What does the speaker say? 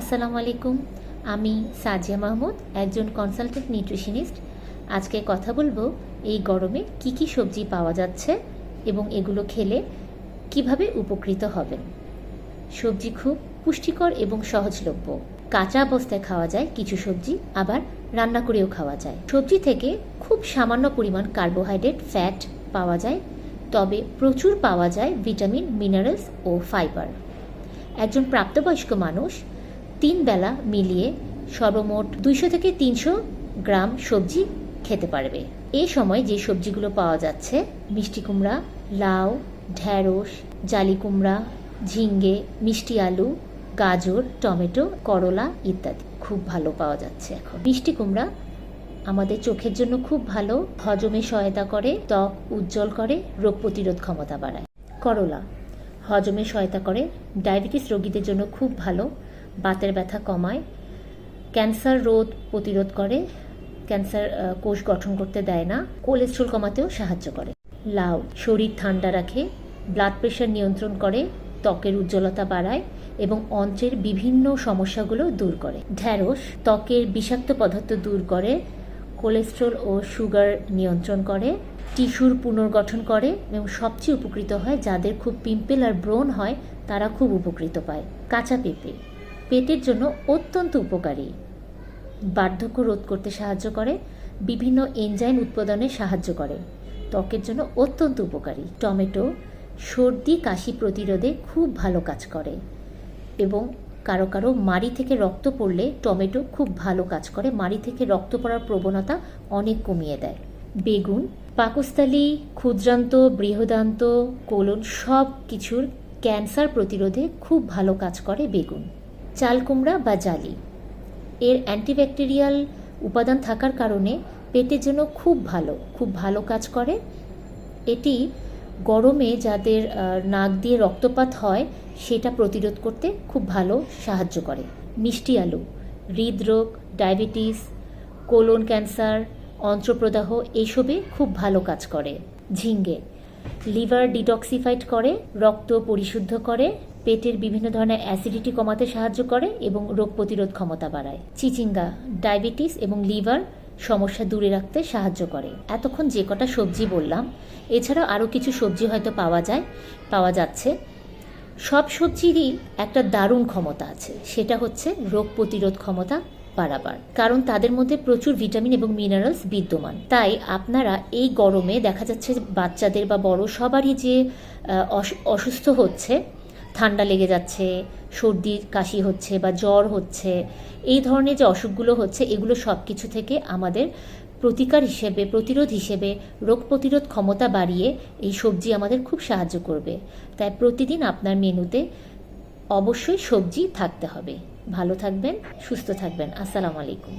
আসসালামু আলাইকুম। আমি সাজিয়া মাহমুদ, একজন কনসালটেন্ট নিউট্রিশনিস্ট আজকে কথা বলব, এই গরমে কি কি সবজি পাওয়া যাচ্ছে এবং এগুলো খেলে কীভাবে উপকৃত হবেন? সবজি খুব পুষ্টিকর এবং সহজলভ্য। কাঁচা অবস্থায় খাওয়া যায় কিছু সবজি, আবার রান্না করেও খাওয়া যায়। সবজি থেকে খুব সামান্য পরিমাণ কার্বোহাইড্রেট ফ্যাট পাওয়া যায়, তবে প্রচুর পাওয়া যায় ভিটামিন মিনারেলস ও ফাইবার একজন প্রাপ্তবয়স্ক মানুষ তিন বেলা মিলিয়ে সর্বমোট দুইশো থেকে তিনশো গ্রাম সবজি খেতে পারবে। এই সময় যে সবজিগুলো পাওয়া যাচ্ছে, মিষ্টি কুমড়া, লাউ ঢ্যাঁড়স জালি কুমড়া, ঝিঙ্গে, মিষ্টি আলু, গাজর, টমেটো, করলা ইত্যাদি খুব ভালো পাওয়া যাচ্ছে এখন। মিষ্টি কুমড়া আমাদের চোখের জন্য খুব ভালো, হজমে সহায়তা করে, ত্বক উজ্জ্বল করে, রোগ প্রতিরোধ ক্ষমতা বাড়ায়। করলা, হজমে সহায়তা করে, ডায়াবেটিস রোগীদের জন্য খুব ভালো বাতের ব্যথা কমায়। ক্যান্সার রোধ প্রতিরোধ করে। ক্যান্সার কোষ গঠন করতে দেয় না। কোলেস্ট্রল কমাতেও সাহায্য করে। লাউ, শরীর ঠান্ডা রাখে। ব্লাড প্রেশার নিয়ন্ত্রণ করে। ত্বকের উজ্জ্বলতা বাড়ায় এবং অন্ত্রের বিভিন্ন সমস্যাগুলো দূর করে। ঢ্যাঁড়স, ত্বকের বিষাক্ত পদার্থ দূর করে। কোলেস্ট্রল ও সুগার নিয়ন্ত্রণ করে। টিস্যুর পুনর্গঠন করে এবং সবচেয়ে উপকৃত হয় যাদের খুব পিম্পল আর ব্রণ হয়, তারা খুব উপকৃত পায়। কাঁচা পেঁপে। পেটের জন্য অত্যন্ত উপকারী। বার্ধক্য রোধ করতে সাহায্য করে, বিভিন্ন এনজাইম উৎপাদনে সাহায্য করে। ত্বকের জন্য অত্যন্ত উপকারী। টমেটো, সর্দি, কাশি প্রতিরোধে খুব ভালো কাজ করে এবং কারও কারও মাড়ি থেকে রক্ত পড়লে টমেটো খুব ভালো কাজ করে। মাড়ি থেকে রক্ত পড়ার প্রবণতা অনেক কমিয়ে দেয়। বেগুন, পাকস্থলী, ক্ষুদ্রান্ত, বৃহদান্ত, কোলন সব কিছুর ক্যান্সার প্রতিরোধে খুব ভালো কাজ করে বেগুন। চাল কুমড়া বা জালি। এর অ্যান্টিব্যাকটেরিয়াল উপাদান থাকার কারণে পেটের জন্য খুব ভালো খুব ভালো কাজ করে। এটি গরমে যাদের নাক দিয়ে রক্তপাত হয়, সেটা প্রতিরোধ করতে খুব ভালো সাহায্য করে। মিষ্টি আলু, হৃদরোগ, ডায়াবেটিস, কোলন ক্যান্সার, অন্ত্রপ্রদাহ এইসবে খুব ভালো কাজ করে। ঝিঙ্গে, লিভার ডিটক্সিফাইড করে, রক্ত পরিশুদ্ধ করে পেটের বিভিন্ন ধরনের অ্যাসিডিটি কমাতে সাহায্য করে এবং রোগ প্রতিরোধ ক্ষমতা বাড়ায়। চিচিঙ্গা, ডায়াবেটিস এবং লিভার সমস্যা দূরে রাখতে সাহায্য করে। এতক্ষণ যে কটা সবজি বললাম, এছাড়াও আরও কিছু সবজি হয়তো পাওয়া যায়, পাওয়া যাচ্ছে। সব সবজিরই একটা দারুণ ক্ষমতা আছে, সেটা হচ্ছে রোগ প্রতিরোধ ক্ষমতা বাড়াবার। কারণ তাদের মধ্যে প্রচুর ভিটামিন এবং মিনারেলস বিদ্যমান। তাই আপনারা এই গরমে দেখা যাচ্ছে বাচ্চাদের বা বড় সবারই যে অস- অসুস্থ হচ্ছে ঠান্ডা লেগে যাচ্ছে, সর্দি, কাশি হচ্ছে বা জ্বর হচ্ছে, এই ধরনের যে অসুখগুলো হচ্ছে, এগুলো সব কিছু থেকে আমাদের প্রতিকার হিসেবে, প্রতিরোধ হিসেবে, রোগ প্রতিরোধ ক্ষমতা বাড়িয়ে এই সবজি আমাদের খুব সাহায্য করবে। তাই প্রতিদিন আপনার মেনুতে অবশ্যই সবজি থাকতে হবে। ভালো থাকবেন, সুস্থ থাকবেন। আসসালামু আলাইকুম।